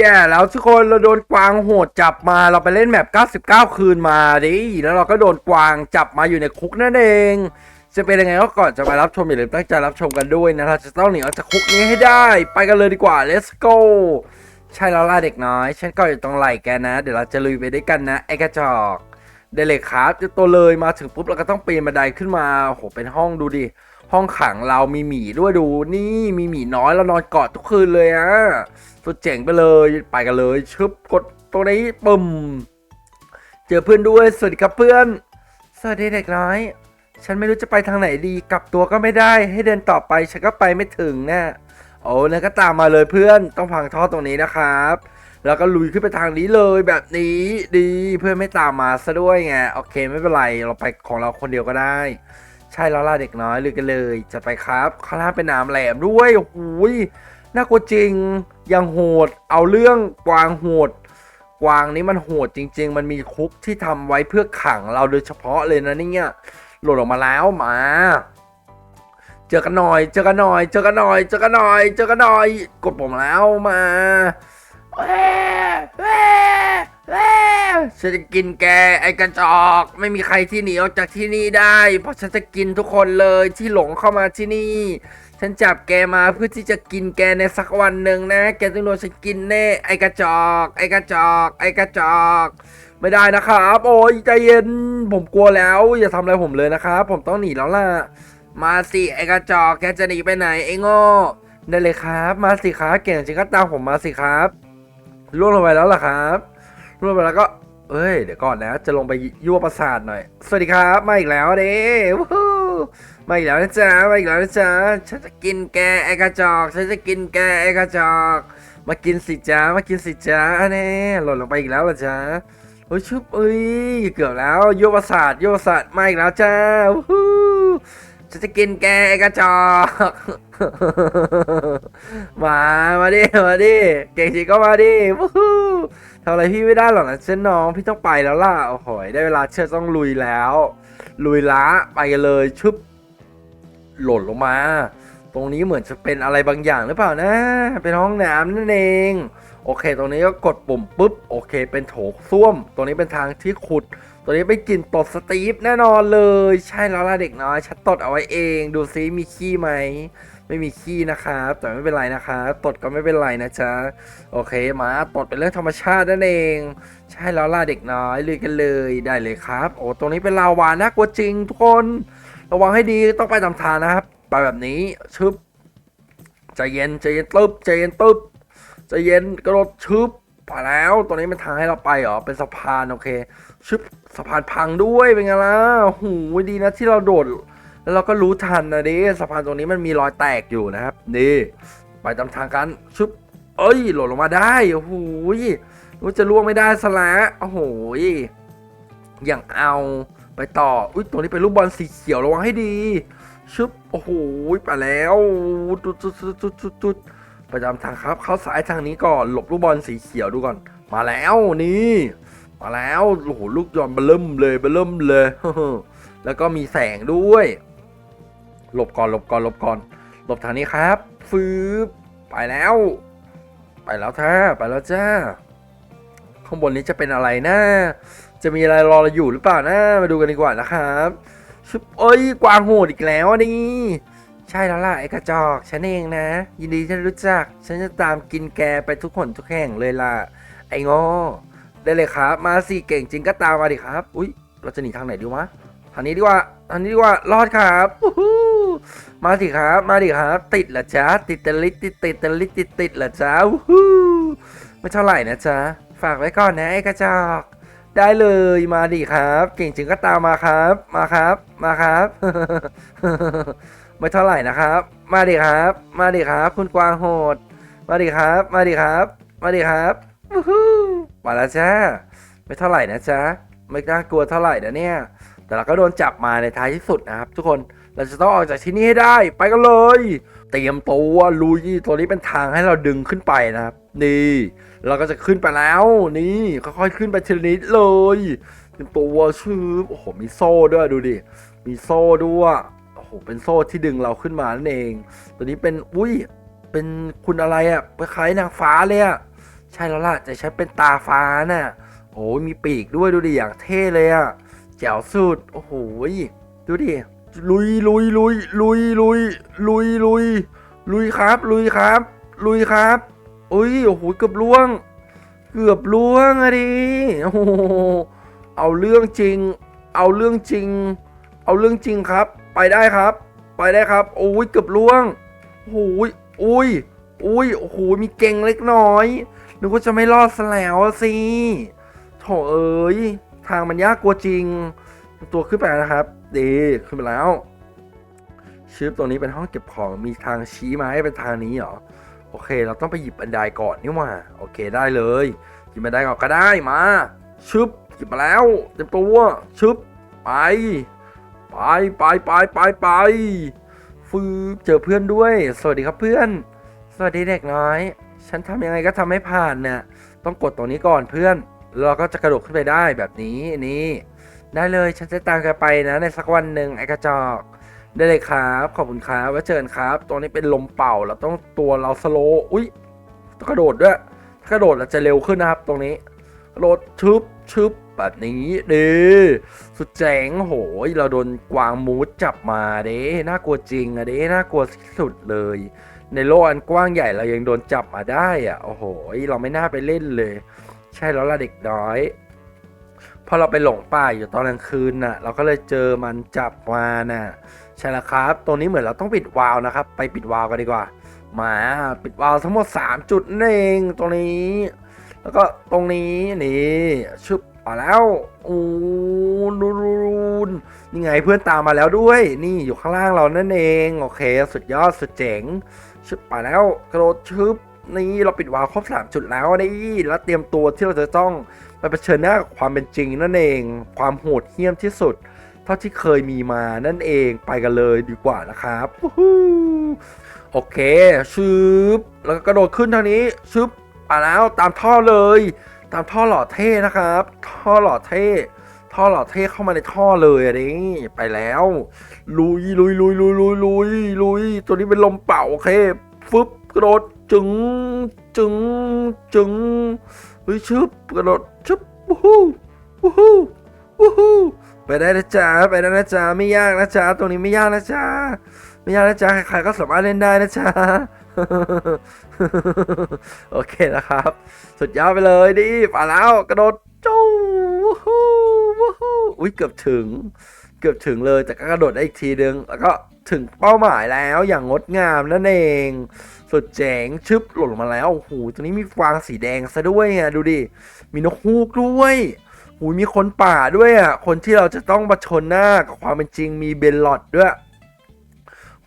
แย่แล้วทุกคนเราโดนกวางโหดจับมาเราไปเล่นแมป99 คืนมาดิแล้วเราก็โดนกวางจับมาอยู่ในคุกนั่นเอง จะเป็นยังไงก็ก่อนจะไปรับชมอย่าลืมตั้งใจรับชมกันด้วยนะเราจะต้องหนีออกจากคุกนี้ให้ได้ ไปกันเลยดีกว่า let's go ใช่แล้วล่ะเด็กน้อย ฉันก็อยู่ตรงไหล่แกนะ เดี๋ยวเราจะลุยไปด้วยกันนะไอ้กระจอกได้เลยครับจะตัวเลยมาถึงปุ๊บเราก็ต้องปีนบันไดขึ้นมาโอ้โหเป็นห้องดูดิ ห้องขังเรามีหมีด้วยดู นี่มีหมีน้อยเรานอนกอดทุกคืนเลยอะสุดเจ๋งไปเลยไปกันเลย ชึบกดตรงนี้ปุ่ม เจอเพื่อนด้วย สวัสดีครับเพื่อน สวัสดีเด็กน้อย ฉันไม่รู้จะไปทางไหนดี กลับตัวก็ไม่ได้ ให้เดินต่อไปฉันก็ไปไม่ถึงนะโอ้นั่นก็ตามมาเลยเพื่อนต้องพังท่อตรงนี้นะครับ แล้วก็ลุยขึ้นไปทางนี้เลยแบบนี้ดีเพื่อนไม่ตามมาซะด้วยไงโอเคไม่เป็นไรเราไปของเราคนเดียวก็ได้ ใช่แล้วล่ะเด็กน้อยลุยกันเลย จะไปครับข้างล่าเป็นน้ำแหลมด้วยโอ้โหยน่ากลัวจริงยังโหด เอาเรื่องกวางโหด กวางนี้มันโหดจริง ๆ มันมีคุกที่ทำไว้เพื่อขังเราโดยเฉพาะเลยนะเนี่ยหล่นออกมาแล้วมา เจอกันหน่อย เจอกันหน่อย เจอกันหน่อย เจอกันหน่อย เจอกันหน่อย กดปุ่มแล้วมา แว่แว่แว่ฉันจะกินแกไอ้กระจอก ไม่มีใครที่หนีออกจากที่นี่ได้ เพราะฉันจะกินทุกคนเลยที่หลงเข้ามาที่นี่ ฉันจับแกมาเพื่อที่จะกินแกในสักวันหนึ่งนะ แกต้องโดนฉันกินแน่ไอ้กระจอก ไอ้กระจอก ไอ้กระจอก ไม่ได้นะครับ โอ้ยใจเย็นผมกลัวแล้ว อย่าทำอะไรผมเลยนะครับผมต้องหนีแล้วล่ะ มาสิไอ้กระจอกแกจะหนีไปไหนไอ้โง่ได้เลยครับ มาสิครับเก่งจริงก็ตามผมมาสิครับล่วงลงไปแล้วล่ะครับ ล่วงลงไปแล้วก็ เอ้ย เดี๋ยวก่อนนะ จะลงไปยั่วประสาทหน่อย สวัสดีครับ มาอีกแล้วเด้วมาอีกแล้วนะจ๊ะ มาอีกแล้วนะจ๊ะ ฉันจะกินแกไอกระจอก ฉันจะกินแกไอกระจอก มากินสิจ๊ะ มากินสิจ๊ะอันนี้หล่นลงไปอีกแล้วเหรอจ๊ะโอ้ยชุบเอ้ยเกือบแล้วยั่วประสาทยั่วประสาทมาอีกแล้วจ้าวู้ฉันจะกินแกไอกระจอกมา มาดิ มาดิ เก่งจริงก็มาดิวู้ ทำอะไรพี่ไม่ได้หรอกนะเช่นน้องพี่ต้องไปแล้วล่ะโอ้โหยได้เวลาเชื่อต้องลุยแล้ว ลุยละไปกันเลยชึบหล่นลงมา ตรงนี้เหมือนจะเป็นอะไรบางอย่างหรือเปล่านะ เป็นห้องน้ำนั่นเอง โอเค ตรงนี้ก็กดปุ่มปุ๊บโอเค เป็นโถส้วม ตรงนี้เป็นทางที่ขุดตัวนี้เป็นกลิ่นตดสตีฟแน่นอนเลย ใช่แล้วล่ะเด็กน้อยฉันตดเอาไว้เอง ดูซิมีขี้ไหม ไม่มีขี้นะครับ แต่ไม่เป็นไรนะครับตดก็ไม่เป็นไรนะจ๊ะโอเคมาตดเป็นเรื่องธรรมชาตินั่นเอง ใช่แล้วล่ะเด็กน้อยลุยกันเลยได้เลยครับ โอ้ตรงนี้เป็นลาวาน่ากลัวจริงทุกคน ระวังให้ดีต้องไปตามทางนะครับไปแบบนี้ชึบใจเย็นใจเย็นตึ๊บใจเย็นตึ๊บใจเย็นกระโดดชึบไปแล้วตรงนี้เป็นทางให้เราไปเหรอเป็นสะพานโอเคชึบสะพานพังด้วยเป็นไงล่ะหูดีนะที่เราโดด แล้วเราก็รู้ทันนะดิสะพานตรงนี้มันมีรอยแตกอยู่นะครับนี่ไปตามทางกันชึบเอ้ยหล่นลงมาได้โอ้โหยรู้จะล่วงไม่ได้ซะแล้วโอ้โหยอย่างเอาไปต่ออุ้ยตรงนี้เป็นลูกบอลสีเขียวระวังให้ดีชึบโอ้โหไปแล้วจุดจุดจุดจุดจุดจุดไปตามทางครับ เข้าซ้ายทางนี้ก่อนหลบลูกบอลสีเขียวดูก่อน มาแล้วนี่มาแล้วโอ้โหลูกยอนเบิ่มเลยเบิ่มเลยแล้วก็มีแสงด้วย หลบก่อนหลบก่อนหลบก่อน หลบทางนี้ครับ ฟืบไปแล้ว ไปแล้วท่าไปแล้วจ้า ข้างบนนี้จะเป็นอะไรนะ จะมีอะไรรอเราอยู่หรือเปล่านะ มาดูกันดีกว่านะครับชุบเอ้ยกวางโหดอีกแล้วนี่ใช่แล้วล่ะไอ้กระจอกฉันเองนะ ยินดีที่รู้จัก ฉันจะตามกินแกไปทุกคนทุกแห่งเลยล่ะ ไอ้โง่ได้เลยครับ มาสิเก่งจริงก็ตามมาดิครับ อุ้ยเราจะหนีทางไหนดีวะทางนี้ดีกว่าทางนี้ดีกว่า รอดครับอู้ มาสิครับ มาดิครับ ติดเหรอจ๊ะติดตะลิติดติดตะลิติดติดเหรอจ๊ะวู้ฮู้ไม่เท่าไหร่นะจ๊ะ ฝากไว้ก่อนนะไอ้กระจอก ได้เลยมาดิครับ เก่งจริงก็ตามมาครับ มาครับ มาครับ ไม่เท่าไหร่นะครับ มาดิครับ มาดิครับ คุณกวางโหด มาดิครับ มาดิครับ มาดิครับวู้ฮู้มาแล้วจ้าไม่เท่าไหร่นะจ๊ะ ไม่น่ากลัวเท่าไหร่นะเนี่ย แต่เราก็โดนจับมาในท้ายที่สุดนะครับ ทุกคน เราจะต้องออกจากที่นี่ให้ได้ไปกันเลย เตรียมตัวลุยตัวนี้เป็นทางให้เราดึงขึ้นไปนะครับ นี่ เราก็จะขึ้นไปแล้ว นี่ค่อยๆขึ้นไปทีละนิดเลยเตรียมตัวชืบโอ้โหมีโซ่ด้วยดูดิมีโซ่ด้วยโอ้โหเป็นโซ่ที่ดึงเราขึ้นมานั่นเอง ตัวนี้เป็นอุ้ยเป็นคุณอะไรอะ่ะคล้ายนางฟ้าเลยอะ่ะใช่แล้วล่ะจะใช้เป็นตาฟ้าน่ะโอ้ยมีปีกด้วยดูดิอย่างเท่เลยอะแจ๋วสุดโอ้โหดูดิ ลุยลุยลุยลุยลุยลุยลุยลุยครับ ลุยครับ ลุยครับอุ้ยโอ้โหเกือบล่วง เกือบล่วงอะดิโอ้โหเอาเรื่องจริง เอาเรื่องจริง เอาเรื่องจริงครับ ไปได้ครับ ไปได้ครับโอ้ยเกือบล่วงโอ้โหอุ้ยอุ้ยโอ้โหมีเก่งเล็กน้อยนึกว่าจะไม่รอดซะแล้วสิโถเอ้ยทางมันยากกลัวจริง ตัวขึ้นไปนะครับ ดีขึ้นไปแล้วชืบตรงนี้เป็นห้องเก็บของมีทางชี้มาให้เป็นทางนี้เหรอโอเค เราต้องไปหยิบบันไดก่อนนี่ว่า โอเคได้เลยหยิบบันไดก่อนก็ได้มาชึบหยิบมาแล้วเต็มตัวชึบไปไปไปไปไปไปฟืบเจอเพื่อนด้วย สวัสดีครับเพื่อน สวัสดีเด็กน้อย ฉันทำยังไงก็ทำไม่ผ่านเนี่ยต้องกดตรงนี้ก่อนเพื่อน เราก็จะกระโดดขึ้นไปได้แบบนี้นี่ ได้เลยฉันจะตามแกไปนะ ในสักวันหนึ่งไอ้กระจอก ได้เลยครับ ขอบคุณครับไว้เจอกันครับตรงนี้เป็นลมเป่าเราต้องตัวเราสโลอุ้ยต้องกระโดดด้วยถ้ากระโดดเราจะเร็วขึ้นนะครับ ตรงนี้กระโดดชึบชึบแบบนี้ดีสุดเจ๋งโหยเราโดนกวางมูดจับมาเด้น่ากลัวจริงอะเด้น่ากลัวที่สุดเลย ในโลกอันกว้างใหญ่เรายังโดนจับมาได้อะโอ้โหเราไม่น่าไปเล่นเลย ใช่แล้วล่ะเด็กน้อย พอเราไปหลงป่าอยู่ตอนกลางคืนน่ะ เราก็เลยเจอมันจับมาน่ะใช่แล้วครับตรงนี้เหมือนเราต้องปิดวาล์วนะครับ ไปปิดวาล์วกันดีกว่า มาปิดวาล์วทั้งหมด 3 จุดนั่นเองตรงนี้ แล้วก็ตรงนี้นี่ชึบมาแล้วอูนูรูนนี่ไงเพื่อนตามมาแล้วด้วย นี่อยู่ข้างล่างเรานั่นเองโอเค สุดยอดสุดเจ๋งชึบไปแล้วกระโดดชึบนี่เราปิดวาล์วครบ3จุดแล้วนี่แล้วเตรียมตัวที่เราจะต้อง ไปเผชิญหน้ากับความเป็นจริงนั่นเอง ความโหดเหี้ยมที่สุด เท่าที่เคยมีมานั่นเองไปกันเลยดีกว่านะครับโอเคชึบแล้วก็กระโดดขึ้นทางนี้ชึบอะแล้วตามท่อเลย ตามท่อหล่อเท่นะครับ ท่อหล่อเท่ท่อหล่อเท่เข้ามาในท่อเลยอันนี้ไปแล้ว ลุยลุยลุยลุยลุยลุยลุยตัวนี้เป็นลมเป่าโอเคฟึบกระโดด จึงจึงจึงเฮ้ยชึบกระโดดชึบวู้ฮู้วู้ฮู้วู้ฮู้ไปได้นะจ๊ะไปได้นะจ๊ะไม่ยากนะจ๊ะตรงนี้ไม่ยากนะจ๊ะไม่ยากนะจ๊ะใครๆก็สามารถเล่นได้นะจ๊ะโอเคนะครับ สุดยอดไปเลยดิมาแล้วกระโดดจู้วู้ฮู้วู้ฮู้อุ้ยเกือบถึง เกือบถึงเลยแต่ก็กระโดดได้อีกทีนึงแล้วก็ถึงเป้าหมายแล้วอย่างงดงามนั่นเอง สุดเจ๋งชึบหล่นลงมาแล้วโอ้โหตัวนี้มีฟางสีแดงซะด้วยอะดูดิ มีนกฮูกด้วยหูยมีคนป่าด้วยอะ คนที่เราจะต้องมาชนหน้ากับความเป็นจริงมีเบลลอดด้วย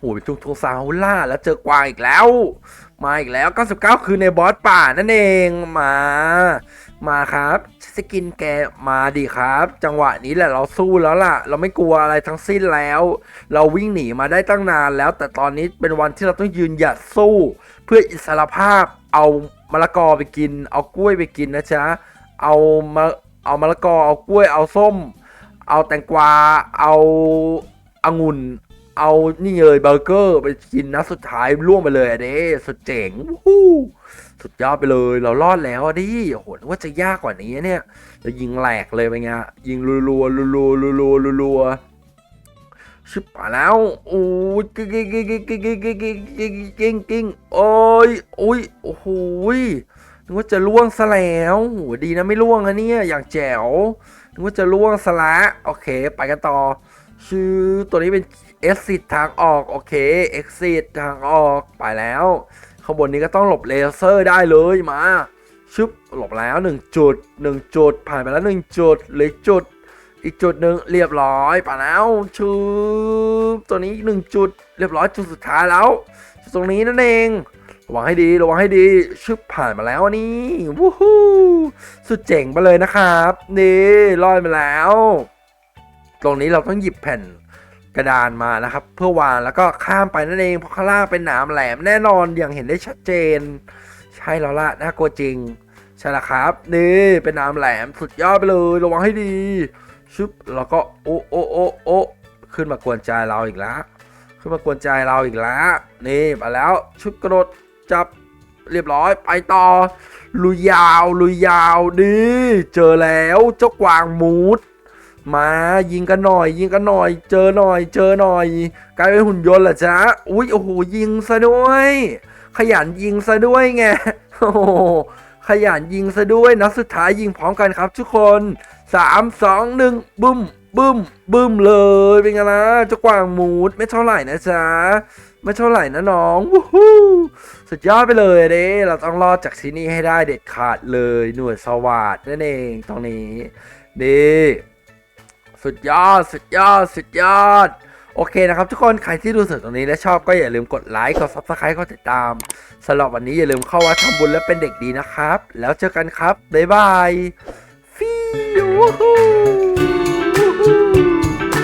หูยทุกทุกซาฮุล่าแล้วเจอกวางอีกแล้ว มาอีกแล้ว 99 คือในบอสป่านั่นเองมา มาครับสกินแกมาดีครับ จังหวะนี้แหละเราสู้แล้วล่ะ เราไม่กลัวอะไรทั้งสิ้นแล้ว เราวิ่งหนีมาได้ตั้งนานแล้ว แต่ตอนนี้เป็นวันที่เราต้องยืนหยัดสู้ เพื่ออิสรภาพ เอามะละกอไปกิน เอากล้วยไปกินนะจ๊ะเอามาเอามะละกอเอากล้วยเอาส้ม เอาแตงกวาเอาองุ่นเอานี่เลยเบอร์เกอร์ไปกินนะสุดท้ายล่วงไปเลยอเด้สุดเจ๋งวู้ สุดยอดไปเลยเรารอดแล้วดิโอ้โหนว่าจะยากกว่านี้เนี่ยเรายิงแหลกเลยไปไงยิงรัวๆรัวๆรัวๆรัวๆชิบไปแล้วโอ้ยกิ๊งกิ๊งกิ๊งกิ๊งกิ๊งกิ๊งกิ๊งกิ๊งกิ๊งกิ๊งโอ้ยโอ้ยโอ้โหยนึกว่าจะล่วงซะแล้วโหดีนะไม่ล่วงนะเนี่ยอย่างแจ๋วนึกว่าจะล่วงซะละโอเค ไปกันต่อ ชื่อตัวนี้เป็น exit ทางออก โอเค exit ทางออกไปแล้ว ข้างบนนี้ก็ต้องหลบเลเซอร์ได้เลยมาชึบหลบแล้ว 1 จุด 1 จุด ผ่านไปแล้ว 1 จุดเหลือจุด อีกจุดหนึ่งเรียบร้อยไปแล้วชืบตัวนี้อีกหนึ่งจุด เรียบร้อยจุดสุดท้ายแล้ว ตรงนี้นั่นเองระวังให้ดีระวังให้ดีชึบผ่านมาแล้วนี่วู้ฮู้สุดเจ๋งไปเลยนะครับ นี่ลอยมาแล้ว ตรงนี้เราต้องหยิบแผ่น กระดานมานะครับ เพื่อวางแล้วก็ข้ามไปนั่นเองเพราะข้างล่างเป็นหนามแหลมแน่นอนอย่างเห็นได้ชัดเจน ใช่แล้วล่ะน่ากลัวจริงใช่แล้วครับ นี่เป็นหนามแหลมสุดยอดไปเลยระวังให้ดีชึบแล้วก็โอะโอะโอะโอะขึ้นมากวนใจเราอีกแล้วขึ้นมากวนใจเราอีกแล้วนี่มาแล้วชุดกระโดดจับเรียบร้อยไปต่อลุยยาวลุยยาวนี่เจอแล้วเจ้ากวางมูด มายิงกันหน่อย ยิงกันหน่อย เจอหน่อย เจอหน่อย กลายเป็นหุ่นยนต์เหรอจ๊ะอุ้ยโอ้โหยิงซะด้วย ขยันยิงซะด้วยไงโอ้โหขยันยิงซะด้วยนัดสุดท้ายยิงพร้อมกันครับทุกคนสามสองหนึ่งบึ้มบึ้มบึ้มเลยเป็นไงล่ะเจ้ากวางมูดไม่เท่าไหร่นะจ๊ะไม่เท่าไหร่นะน้องวู้ฮู้สุดยอดไปเลยเด้เราต้องรอดจากที่นี่ให้ได้เด็ดขาดเลยหน่วยสวัสดนั่นเองตรงนี้นี่ สุดยอด สุดยอด สุดยอด โอเคนะครับทุกคนใครที่ดูสุดตรงนี้และชอบก็อย่าลืมกดไลค์กด subscribe กดติดตามสำหรับวันนี้อย่าลืมเข้าวัดทำบุญและเป็นเด็กดีนะครับ แล้วเจอกันครับ บ๊ายบายฟิว